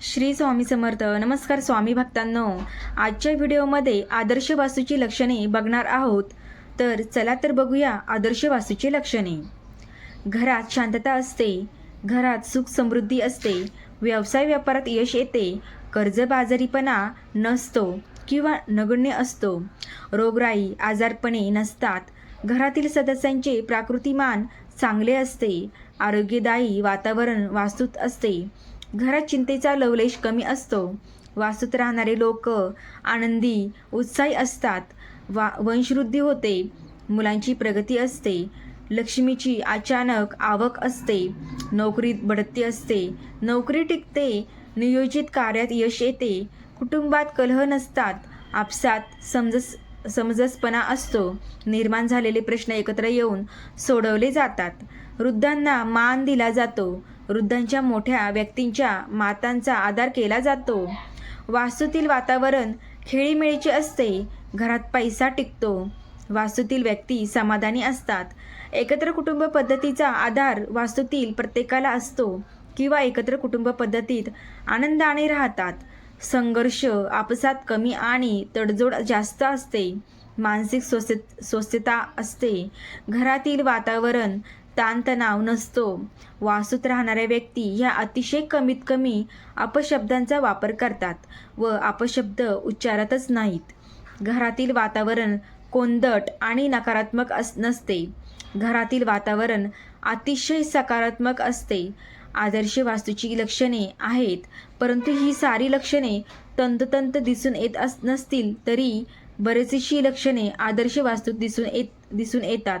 श्री स्वामी समर्थ. नमस्कार स्वामी भक्तांनो. आजच्या व्हिडिओमध्ये आदर्श वासूची लक्षणे बघणार आहोत. तर चला तर बघूया आदर्श वासूची लक्षणे. घरात शांतता असते घरात सुख समृद्धी असते व्यवसाय व्यापारात यश येते कर्जबाजारीपणा नसतो किंवा नगण्य असतो. रोगराई आजारपणे नसतात. घरातील सदस्यांचे प्राकृतिमान चांगले असते आरोग्यदायी वातावरण वास्तूत असते. घरात चिंतेचा लवलेश कमी असतो. वास्तूत राहणारे लोक आनंदी उत्साही असतात. वा वंशवृद्धी होते. मुलांची प्रगती असते. लक्ष्मीची अचानक आवक असते. नोकरीत बढती असते. नोकरी टिकते. नियोजित कार्यात यश येते. कुटुंबात कलह नसतात. आपसात समजस समजसपणा असतो. निर्माण झालेले प्रश्न एकत्र येऊन सोडवले जातात. वृद्धांना मान दिला जातो. वृद्धांच्या मोठ्या व्यक्तींच्या मातांचा आदर केला जातो. वास्तूतील वातावरण खेळीमेळीचे असते घरात पैसा टिकतो. वास्तूतील व्यक्ती समाधानी असतात. एकत्र कुटुंब पद्धतीचा आधार वास्तूतील प्रत्येकाला असतो किंवा एकत्र कुटुंब पद्धतीत आनंदाने राहतात. संघर्ष आपसात कमी आणि तडजोड जास्त असते. मानसिक स्वस्थ स्वस्थता असते. घरातील वातावरण ताणतणाव नसतो. वास्तूत राहणाऱ्या व्यक्ती ह्या अतिशय कमीत कमी अपशब्दांचा वापर करतात व अपशब्द उच्चारतच नाहीत. घरातील वातावरण कोंदट आणि नकारात्मक अस नसते. घरातील वातावरण अतिशय सकारात्मक असते. आदर्श वास्तूची लक्षणे आहेत परंतु ही सारी लक्षणे तंतोतंत दिसून येत अस नसतील तरी बरेचशी लक्षणे आदर्श वास्तूत दिसून येत दिसून येतात.